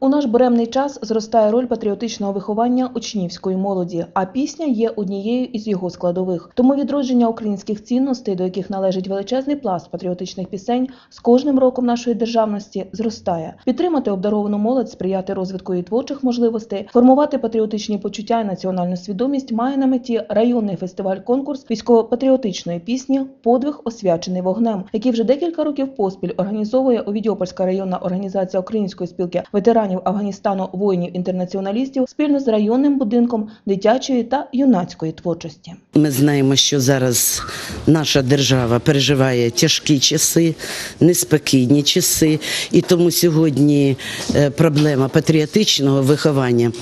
У наш буремний час зростає роль патріотичного виховання учнівської молоді, а пісня є однією із його складових. Тому відродження українських цінностей, до яких належить величезний пласт патріотичних пісень, з кожним роком нашої державності зростає. Підтримати обдаровану молодь, сприяти розвитку її творчих можливостей, формувати патріотичні почуття і національну свідомість має на меті районний фестиваль-конкурс військово-патріотичної пісні Подвиг освячений вогнем, який вже декілька років поспіль організовує Овідіопольська районна організація Української спілки ветеранів Афганістану воїнів-інтернаціоналістів спільно з районним будинком дитячої та юнацької творчості. Ми знаємо, що зараз наша держава переживає тяжкі часи, неспокійні часи, і тому сьогодні е, проблема патріотичного виховання.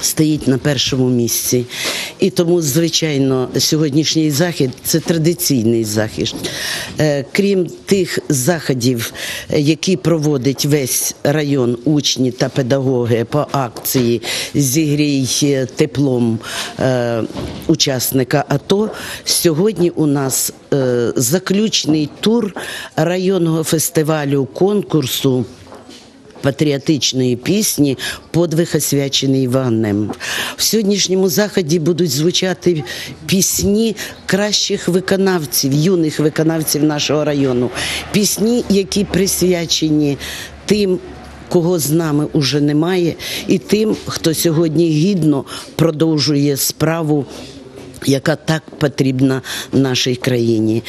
Стоїть на першому місці, і тому, звичайно, сьогоднішній захід це традиційний захід. Е, Крім тих заходів, е, які проводить весь район, учні та педагоги по акції Зігрій е, теплом учасника АТО. Сьогодні у нас заключний тур районного фестивалю конкурсу патріотичної пісні Подвиг освячений вогнем. В сьогоднішньому заході будуть звучати пісні кращих виконавців, юних виконавців нашого району. Пісні, які присвячені тим. Кого з нами уже немає, і тим, хто сьогодні гідно продовжує справу, яка так потрібна нашій країні.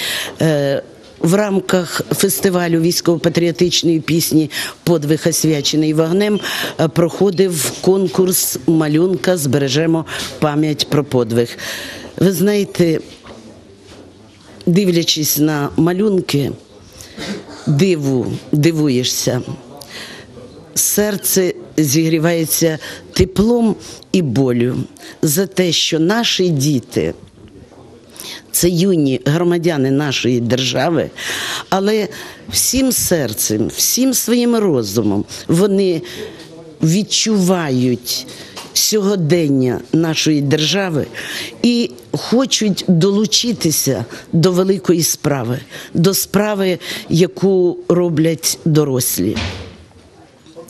В рамках фестивалю військово-патріотичної пісні Подвиг освячений вогнем е, проходив конкурс малюнка Збережемо пам'ять про подвиг. Ви знаєте, дивлячись на малюнки, диву, дивуєшся. Серце зігрівається теплом і болю за те, що наші діти це юні громадяни нашої держави, але всім серцем, всім своїм розумом вони відчувають сьогодення нашої держави і хочуть долучитися до великої справи, до справи, яку роблять дорослі.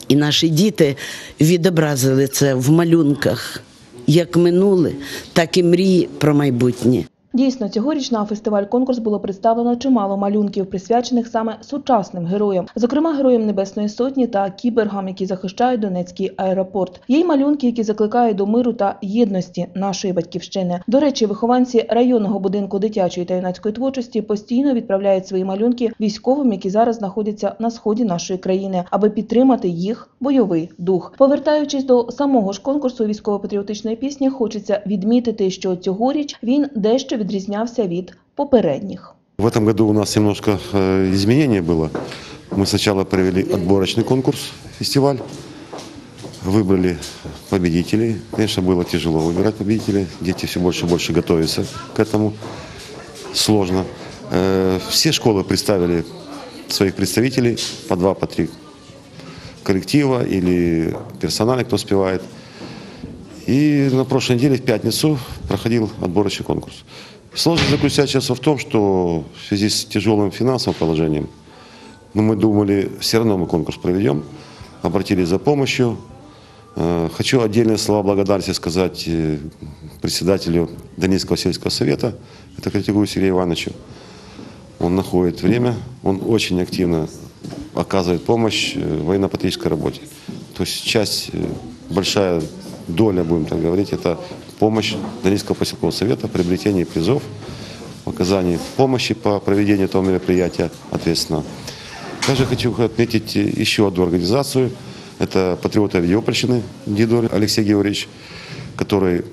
І наші діти відобразили це в малюнках, як минуле, так і мрії про майбутнє. Дійсно, цьогоріч на фестиваль-конкурс було представлено чимало малюнків, присвячених саме сучасним героям, зокрема героям Небесної Сотні та кібергам, які захищають Донецький аеропорт. Є й малюнки, які закликають до миру та єдності нашої батьківщини. До речі, вихованці районного будинку дитячої та юнацької творчості постійно відправляють свої малюнки військовим, які зараз знаходяться на сході нашої країни, аби підтримати їх бойовий дух. Повертаючись до самого ж конкурсу військово-патріотичної пісні, хочеться відмітити, що цьогоріч він дещо відрізнявся від попередніх. В этом году у нас немножко э, изменение было. Мы сначала провели отборочный конкурс, фестиваль, выбрали победителей. Конечно, было тяжело выбирать победителей. Дети все больше и больше готовятся к этому. Сложно. Э, Все школы представили своих представителей по два, по три коллектива или персонали, кто успевает. И на прошлой неделе, в пятницу, проходил отборочный конкурс. Сложность заключается в том, что в связи с тяжелым финансовым положением, ну, мы думали, все равно мы конкурс проведем, обратились за помощью. Э, Хочу отдельные слова благодарности сказать э, председателю Донецкого сельского совета, это Категорию Сергею Ивановичу. Он находит время, он очень активно оказывает помощь э, военно-патриотической работе. То есть часть, большая доля, будем так говорить, это помощь Донецкого поселкового совета, приобретение призов, в оказании помощи по проведению этого мероприятия ответственно. Также хочу отметить еще одну организацию. Это патриоты Авидиопольщины Дидор Алексей Георгиевич, который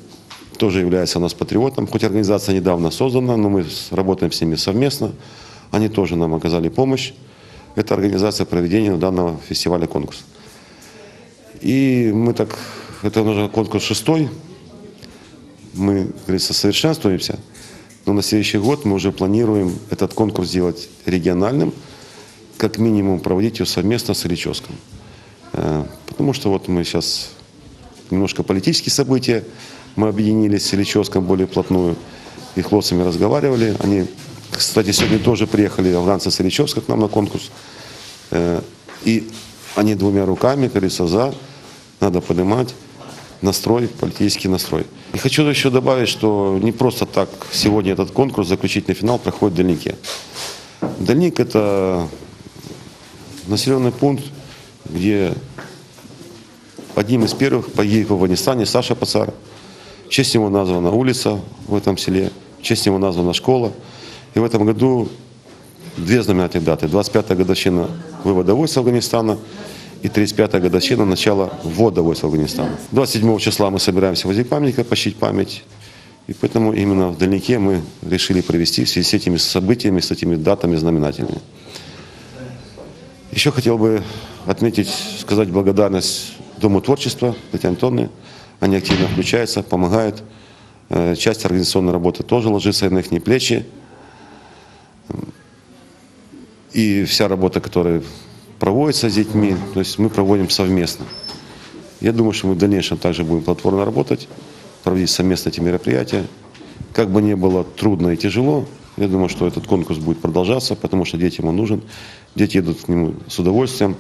тоже является у нас патриотом. Хоть организация недавно создана, но мы работаем с ними совместно. Они тоже нам оказали помощь. Это организация проведения данного фестиваля конкурса. И мы так, это уже конкурс шестой, мы, как говорится, совершенствуемся, но на следующий год мы уже планируем этот конкурс сделать региональным, как минимум проводить его совместно с Ильичевском. Э, Потому что вот мы сейчас немножко политические события, мы объединились с Ильичевском более плотную, и хлопцами разговаривали. Они, кстати, сегодня тоже приехали афганцы с Ильичевска к нам на конкурс. Э, И не двумя руками, говорится, за. Надо поднимать настрой, политический настрой. И хочу еще добавить, что не просто так сегодня этот конкурс, заключительный финал, проходит в Дальнике. Дальник – это населенный пункт, где одним из первых погиб в Афганистане Саша Пацар. В честь него названа улица в этом селе, в честь него названа школа. И в этом году две знаменательные даты. 25-я годовщина вывода войск Афганистана и 35-я годовщина начала ввода войск в Афганистан. 27 числа мы собираемся возле памятника почтить память. И поэтому именно в Дальнике мы решили провести в связи с этими событиями, с этими датами знаменательными. Еще хотел бы отметить, сказать благодарность Дому творчества Татьяне Антоновне. Они активно включаются, помогают. Э, Часть организационной работы тоже ложится на их плечи. И вся работа, которая проводится с детьми, то есть мы проводим совместно. Я думаю, что мы в дальнейшем также будем платформенно работать, проводить совместно эти мероприятия. Как бы ни было трудно и тяжело, я думаю, что этот конкурс будет продолжаться, потому что детям он нужен. Дети идут к нему с удовольствием.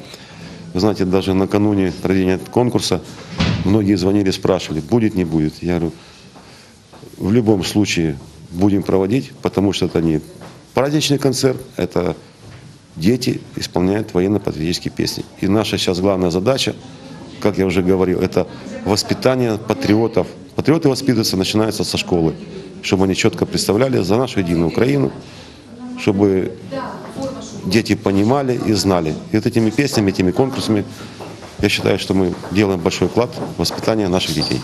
Вы знаете, даже накануне проведения конкурса многие звонили, спрашивали, будет, не будет. Я говорю, в любом случае будем проводить, потому что это не праздничный концерт, это дети исполняют военно-патриотические песни. И наша сейчас главная задача, как я уже говорил, это воспитание патриотов. Патриоты воспитываются, начинается со школы, чтобы они четко представляли за нашу единую Украину, чтобы дети понимали и знали. И вот этими песнями, этими конкурсами, я считаю, что мы делаем большой вклад в воспитание наших детей.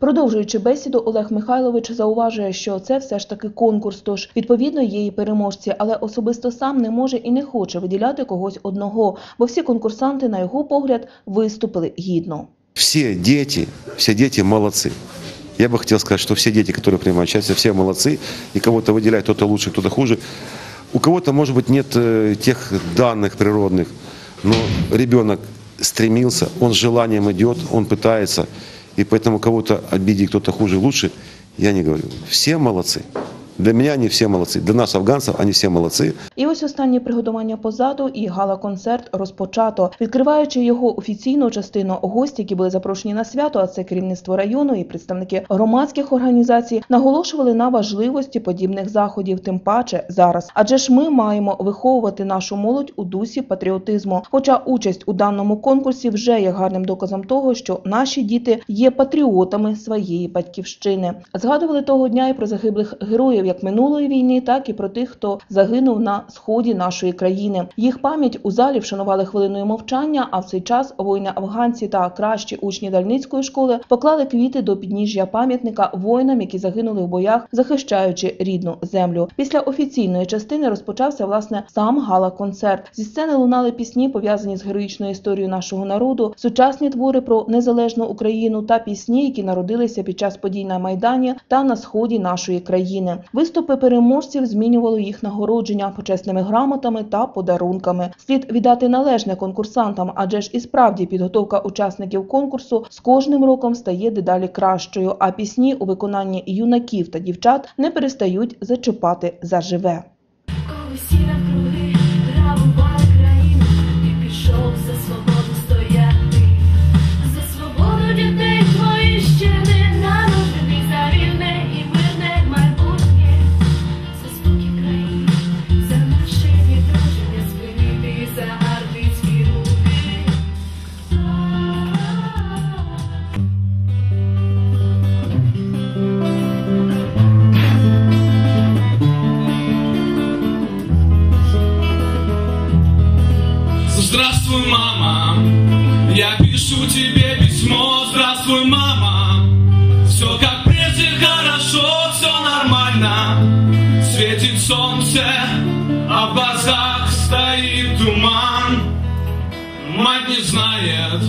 Продовжуючи бесіду, Олег Михайлович зауважує, що це все ж таки конкурс, тож відповідно є і переможці, але особисто сам не може і не хоче виділяти когось одного, бо всі конкурсанти, на його погляд, виступили гідно. Все дети, все дети молодцы. Я бы хотел сказать, что все дети, которые принимают участие, все молодцы. И кого-то выделяют, кто-то лучше, кто-то хуже. У кого-то, может быть, нет э, тех данных природных, но ребенок стремился, он с желанием идет, он пытается. И поэтому кого-то обидеть, кто-то хуже, лучше, я не говорю. Все молодцы. Для меня они все молодцы. Для нас, афганцев, они все молодцы. І ось останні приготування позаду і гала-концерт розпочато. Відкриваючи його офіційну частину, гості, які були запрошені на свято, а це керівництво району і представники громадських організацій, наголошували на важливості подібних заходів, тим паче зараз. Адже ж ми маємо виховувати нашу молодь у дусі патріотизму. Хоча участь у даному конкурсі вже є гарним доказом того, що наші діти є патріотами своєї батьківщини. Згадували того дня і про загиблих героїв як минулої війни, так і про тих, хто загинув на сході нашої країни. Їх пам'ять у залі вшанували хвилиною мовчання. А в цей час воїни-афганці та кращі учні Дальницької школи поклали квіти до підніжжя пам'ятника воїнам, які загинули в боях, захищаючи рідну землю. Після офіційної частини розпочався власне сам гала-концерт. Зі сцени лунали пісні, пов'язані з героїчною історією нашого народу, сучасні твори про незалежну Україну та пісні, які народилися під час подій на майдані та на сході нашої країни. Виступи переможців змінювали їх нагородження почесними грамотами та подарунками. Слід віддати належне конкурсантам, адже ж і справді підготовка учасників конкурсу з кожним роком стає дедалі кращою. А пісні у виконанні юнаків та дівчат не перестають зачіпати заживе. Светит солнце, а в глазах стоит туман. Мать не знает,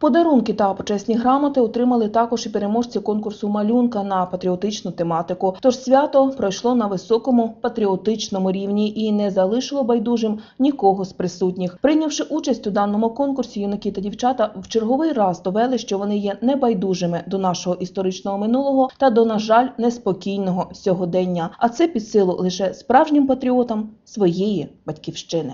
Подарунки та почесні грамоти отримали також і переможці конкурсу малюнка на патріотичну тематику. Тож свято пройшло на високому патріотичному рівні і не залишило байдужим нікого з присутніх. Прийнявши участь у даному конкурсі, юнаки та дівчата в черговий раз довели, що вони є небайдужими до нашого історичного минулого та до, на жаль, неспокійного сьогодення. А це під силу лише справжнім патріотам своєї батьківщини.